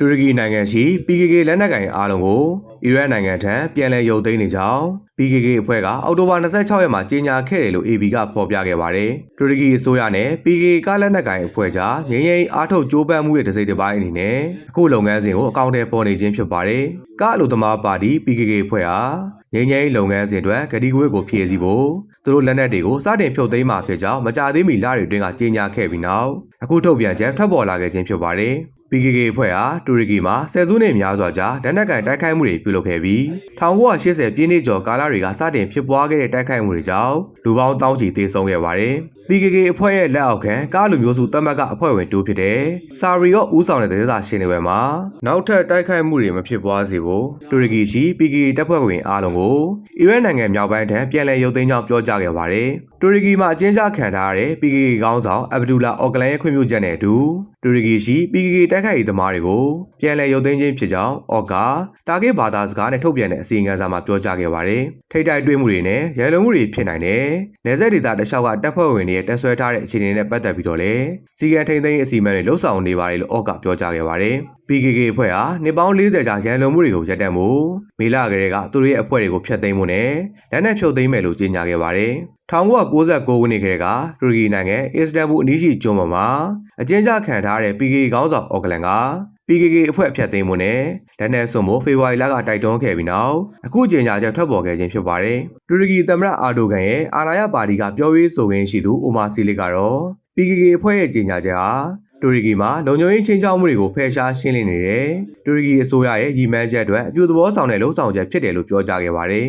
တူရကီနိုင်ငံရှိ PKK လက်နက်ကိုင်အားလုံးကိုအီရတ်နိုင်ငံထံပြန်လည်ရုပ်သိမ်းနေကြောင်း PKK အဖွဲ့ကအောက်တိုဘာ26ရက်မှာကြေညာခဲ့တယ်လို့ AB ကဖော်ပြခဲ့ပါတယ်။တူရကီအစိုးရနဲ့ PKK ကလက်နက်ကိုင်အဖွဲ့ကြားငြိမ်းချမ်းရေးအားထုတ်ကြိုးပမ်းမှုရဲ့တစ်စိတ်တစ်ပိုင်းအနေနဲ့အခုလုပ်ငန်းစဉ်ကိုအကောင့်ထဲပေါ်နေခြင်းဖြစ်ပါတယ်။ကအလို့သမားပါတီ PKK အဖွဲ့ဟာငြိမ်းချမ်းရေးလုပ်ငန်းစဉ်အတွက်ဂတိကဝတ်ကိုဖြည့်ဆည်းဖို့သူတို့လက်နက်တွေကိုစတင်ဖြုတ်သိမ်းမှာဖြစ်ကြောင်းမကြာသေးမီလတွေအတွင်းကကြေညာခဲ့ပြီးနောက်အခုထုတ်ပြန်ချက်ထွက်ပေါ်လာခဲ့ခြင်းဖြစ်ပါတယ်။ PKK အဖွဲ့ဟာတူရကီမှာဆယ်စုနှစ်များစွာကြာလက်နက်ကိုင်တိုက်ခိုက်မှုတွေပြုလုပ်ခဲ့ပြီး1980ပြည့်နှစ်ကျော်ကာလတွေကစတင်ဖြစ်ပွားခဲ့တဲ့တိုက်ခိုက်မှုတွေကြောင့်လူပေါင်းတောင်းချီသေဆုံးခဲ့ပါတယ်။ PKK အဖွဲ့ရဲ့လက်အောက်ခံကားလူမျိုးစုတပ်မတ်ကအဖွဲ့ဝင်တူဖြစ်တဲ့စာရီရော့ဦးဆောင်တဲ့ဒေသရှင်တွေမှာနောက်ထပ်တိုက်ခိုက်မှုတွေမဖြစ်ပွားစေဖို့တူရကီရှိ PKK တပ်ဖွဲ့ဝင်အားလုံးကိုအီရတ်နိုင်ငံမြောက်ပိုင်းထံပြန်လည်ရုပ်သိမ်းကြောင်းပြောကြားခဲ့ပါတယ်။တူရကီမှာအကျဉ်းချခံထားရတဲ့ PKK ခေါင်းဆောင်အဗဒူလာအော်ကလန်ရဲ့ခွင့်ပြုချက်နဲ့အတူတူရကီရှိ PKK တိုက်ခိုက်ရေးသမားတွေကိုပြန်လည်ရုပ်သိမ်းခြင်းဖြစ်ကြောင်းအော်ကာတာဂိတ်ဘာသာစကားနဲ့ထုတ်ပြန်တဲ့အစီအငန်းစာမှာပြောကြားခဲ့ပါတယ်။ထိတ်တိုက်တွေ့မှုတွေနဲ့ရန်လုံမှုတွေဖြစ်နိုင်တဲ့နေဆက်ဒေသတလျှောက်ကတပ်ဖွဲ့ဝင်တွေရဲ့တက်ဆွဲထားတဲ့အခြေအနေနဲ့ပတ်သက်ပြီးတော့လည်းစီကံထိန်သိမ်းရေးအစီအမံတွေလှုပ်ဆောင်နေပါတယ်လို့အော်ကပြောကြားခဲ့ပါတယ်။ PKK အဖွဲ့ဟာနှစ်ပေါင်း40ကြာရန်လုံမှုတွေကိုရပ်တန့်မှုမေလကလေးကသူတို့ရဲ့အဖွဲ့တွေကိုဖျက်သိမ်းမှုနဲ့လက်နက်ဖြုတ်သိမ်းမယ်လို့ကြေညာခဲ့ပါတယ်။1969ခုနှစ်ကတည်းကတူရကီနိုင်ငံအစ္စတန်ဘူအနီးရှိကျွန်းပေါ်မှာအကျဉ်းချခံထားတဲ့ PKK ခေါင်းဆောင်အော်ကလန်က PKK အဖွဲ့ဖျက်သိမ်းမှုနဲ့လက်နက်စွန်မှုဖေဖော်ဝါရီလကတိုက်တွန်းခဲ့ပြီးနောက်အခုကြေညာချက်ထွက်ပေါ်ခဲ့ခြင်းဖြစ်ပါတယ်။တူရကီသမ္မတအာဒိုဂန်ရဲ့အာဏာရပါတီကပြောရေးဆိုခွင့်ရှိသူအိုမာစီလစ်ကတော့ PKK အဖွဲ့ရဲ့ကြေညာချက်ဟာတူရကီမှာလုံခြုံရေးချင်းချောက်မှုတွေကိုဖယ်ရှားရှင်းလင်းနေတဲ့တူရကီအစိုးရရဲ့ရည်မှန်းချက်အတွက်အပြုသဘောဆောင်တဲ့လှုံ့ဆော်ချက်ဖြစ်တယ်လို့ပြောကြားခဲ့ပါတယ်